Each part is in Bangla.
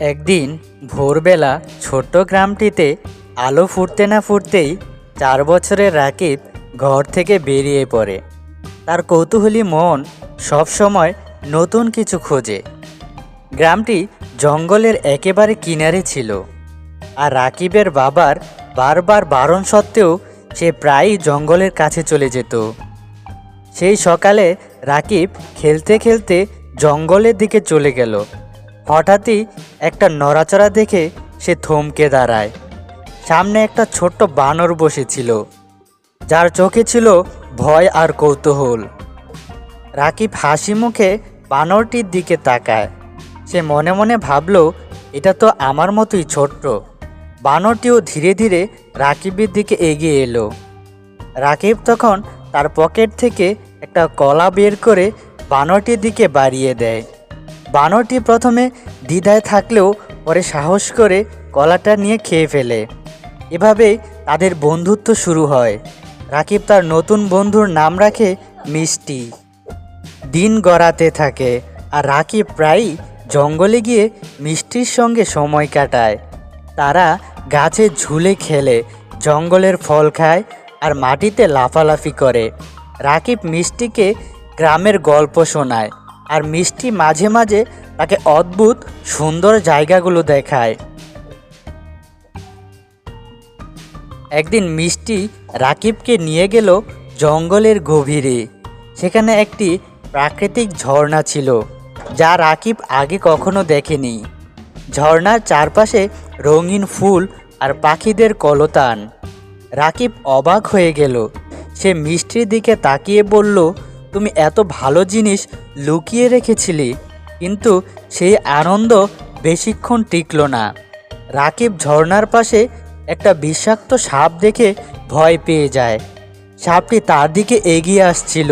একদিন ভোরবেলা ছোট্ট গ্রামটিতে আলো ফুটতে না ফুটতেই চার বছরের রাকিব ঘর থেকে বেরিয়ে পড়ে। তার কৌতূহলী মন সবসময় নতুন কিছু খোঁজে। গ্রামটি জঙ্গলের একেবারে কিনারে ছিল আর রাকিবের বাবার বারবার বারণ সত্ত্বেও সে প্রায়ই জঙ্গলের কাছে চলে যেত। সেই সকালে রাকিব খেলতে খেলতে জঙ্গলের দিকে চলে গেল। হঠাৎই একটা নড়াচড়া দেখে সে থমকে দাঁড়ায়। সামনে একটা ছোট্ট বানর বসেছিল, যার চোখে ছিল ভয় আর কৌতূহল। রাকিব হাসি মুখে বানরটির দিকে তাকায়। সে মনে মনে ভাবল, এটা তো আমার মতোই ছোট্ট। বানরটিও ধীরে ধীরে রাকিবের দিকে এগিয়ে এলো। রাকিব তখন তার পকেট থেকে একটা কলা বের করে বানরটির দিকে বাড়িয়ে দেয়। বানরটি প্রথমে দ্বিধায় থাকলেও পরে সাহস করে কলাটা নিয়ে খেয়ে ফেলে। এভাবেই তাদের বন্ধুত্ব শুরু হয়। রাকিব তার নতুন বন্ধুর নাম রাখে মিষ্টি। দিন গড়াতে থাকে আর রাকিব প্রায়ই জঙ্গলে গিয়ে মিষ্টির সঙ্গে সময় কাটায়। তারা গাছে ঝুলে খেলে, জঙ্গলের ফল খায় আর মাটিতে লাফালাফি করে। রাকিব মিষ্টিকে গ্রামের গল্প শোনায়। আর মিষ্টি মাঝে মাঝে তাকে অদ্ভুত সুন্দর জায়গাগুলো দেখায়। একদিন মিষ্টি রাকিবকে নিয়ে গেল জঙ্গলের গভীরে। সেখানে একটি প্রাকৃতিক ঝর্ণা ছিল, যা রাকিব আগে কখনো দেখেনি। ঝর্ণার চারপাশে রঙিন ফুল আর পাখিদের কলতান। রাকিব অবাক হয়ে গেল। সে মিষ্টির দিকে তাকিয়ে বলল তুমি এত ভালো জিনিস লুকিয়ে রেখেছিলে, কিন্তু সেই আনন্দ বেশিক্ষণ টিকল না। রাকিব ঝর্ণার পাশে একটা বিষাক্ত সাপ দেখে ভয় পেয়ে যায়। সাপটি তার দিকে এগিয়ে আসছিল।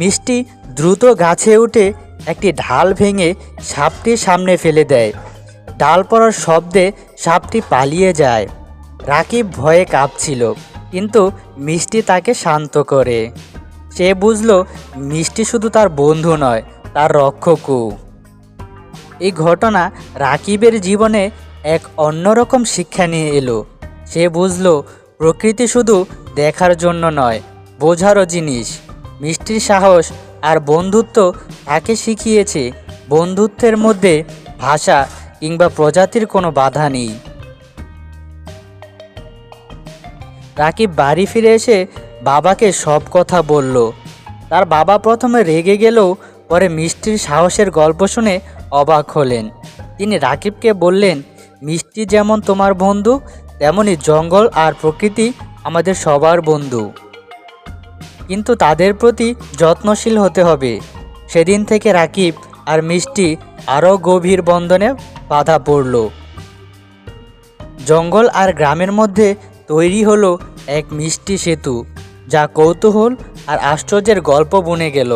মিষ্টি দ্রুত গাছে উঠে একটি ঢাল ভেঙে সাপটির সামনে ফেলে দেয়। ডাল পড়ার শব্দে সাপটি পালিয়ে যায়। রাকিব ভয়ে কাঁপছিল, কিন্তু মিষ্টি তাকে শান্ত করে। সে বুঝল মিষ্টি শুধু তার বন্ধু নয়, তার রক্ষকও। এই ঘটনা রাকিবের জীবনে এক অন্যরকম শিক্ষা নিয়ে এলো। সে বুঝলো প্রকৃতি শুধু দেখার জন্য নয়, বোঝারও জিনিস। মিষ্টির সাহস আর বন্ধুত্ব তাকে শিখিয়েছে বন্ধুত্বের মধ্যে ভাষা কিংবা প্রজাতির কোনো বাধা নেই। রাকিব বাড়ি ফিরে এসে বাবাকে সব কথা বলল। তার বাবা প্রথমে রেগে গেলেও পরে মিষ্টির সাহসের গল্প শুনে অবাক হলেন। তিনি রাকিবকে বললেন, মিষ্টি যেমন তোমার বন্ধু, তেমনি জঙ্গল আর প্রকৃতি আমাদের সবার বন্ধু। কিন্তু তাদের প্রতি যত্নশীল হতে হবে। সেদিন থেকে রাকিব আর মিষ্টি আরও গভীর বন্ধনে বাধা পড়ল। জঙ্গল আর গ্রামের মধ্যে তৈরি হলো এক মিষ্টি সেতু। যা কৌতূহল আর আশ্চর্যের গল্প বুনে গেল।